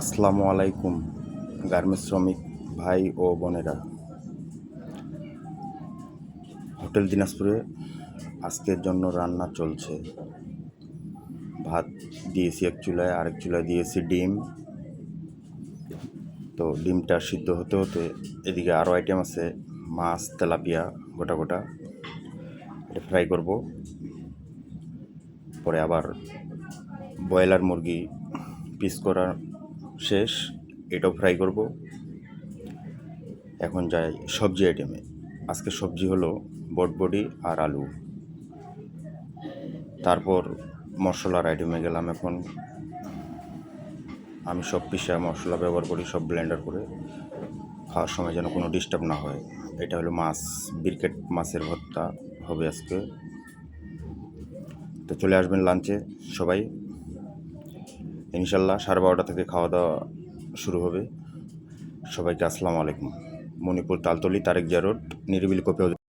আসসালামু আলাইকুম, গার্মেন্টস শ্রমিক ভাই ও বোনেরা। হোটেল দিনাজপুরে আজকের জন্য রান্না চলছে। ভাত দিয়েছি এক চুলায়, আরেক চুলায় দিয়েছি ডিম। তো ডিমটা সিদ্ধ হতে হতে এদিকে আরও আইটেম আছে, মাছ, তেলাপিয়া, গোটা গোটা। এটা ফ্রাই করব। পরে আবার ব্রয়লার মুরগি পিস করা শেষ, এটাও ফ্রাই করব। এখন যাই সবজি আইটেমে আজকে সবজি হলো বটবডি আর আলু। তারপর মশলার আইটেমে গেলাম এখন। আমি সব পিসা মশলা ব্যবহার করি, সব ব্লেন্ডার করে। খাওয়ার সময় যেন কোনো ডিস্টার্ব না হয়। এটা হলো মাছ, বিরকেট মাছের ভর্তা হবে আজকে। তো চলে আসবেন লাঞ্চে সবাই। ইনশাল্লাহ সাড়ে বারোটা থেকে খাওয়া দাওয়া শুরু হবে। সবাইকে আসসালামু আলাইকুম। মণিপুর তালতলি তারেক জিয়া রোড, নিরিবিলি কপি